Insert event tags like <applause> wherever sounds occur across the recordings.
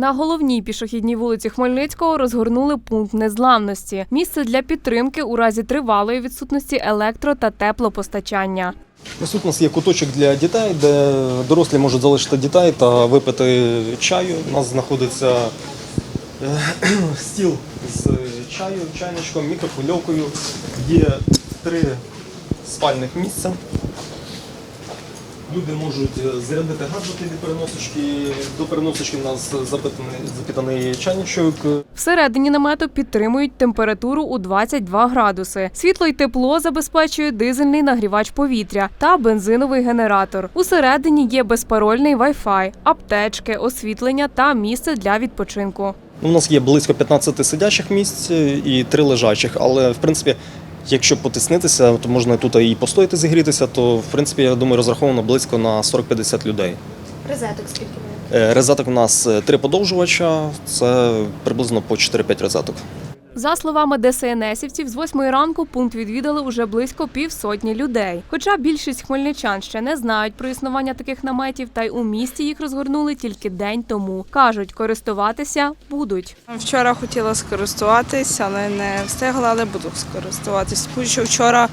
На головній пішохідній вулиці Хмельницького розгорнули пункт незламності місце для підтримки у разі тривалої відсутності електро та теплопостачання. Тут у нас є куточок для дітей, де дорослі можуть залишити дітей та випити чаю. У нас знаходиться е, <clears throat> стіл з чаю, чайничком, мікрохвильовкою. Є три спальних місця. Люди можуть е, зарядити гаджети від переносочки. До переносочки у нас запитаний, запитаний чайничок. Всередині намету підтримують температуру у 22 градуси. Світло й тепло забезпечує дизельний нагрівач повітря та бензиновий генератор. Усередині є безпарольний Wi-Fi, аптечки, освітлення та місце для відпочинку. У нас є близько 15 сидячих місць е, і 3 лежачих, але в принципі. Якщо потиснитися, то можна тут і постояти зігрітися, то в принципі я думаю розраховано близько на 40-50 людей. Розеток скільки має? Е, Резеток у нас е, три подовжувача, це приблизно по 4-5 резеток. За словами ДСНСівців, з 8 ранку пункт відвідали уже близько півсотні людей. Хоча більшість хмельничан ще не знають про існування таких наметів, та й у місті їх розгорнули тільки день тому. кажуть, користуватися будуть. Вчора хотіла скористуватись, але не встигла, але буду скористуватись. Тому що вчора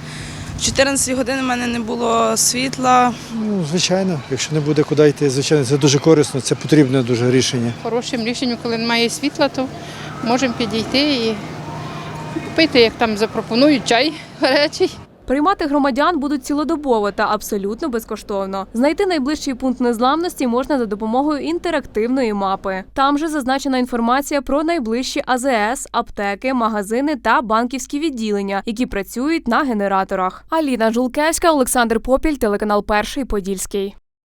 в 14 годин в мене не було світла. Ну, звичайно, якщо не буде куди йти, звичайно, це дуже корисно, це потрібне дуже рішення. хорошим рішенням, коли немає світла, то можемо підійти і купити, як там запропонують, чай гарячий. Приймати громадян будуть цілодобово та абсолютно безкоштовно. Знайти найближчий пункт незламності можна за допомогою інтерактивної мапи. Там же зазначена інформація про найближчі АЗС, аптеки, магазини та банківські відділення, які працюють на генераторах. Аліна Жулкевська, Олександр Попіль, телеканал Перший Подільський.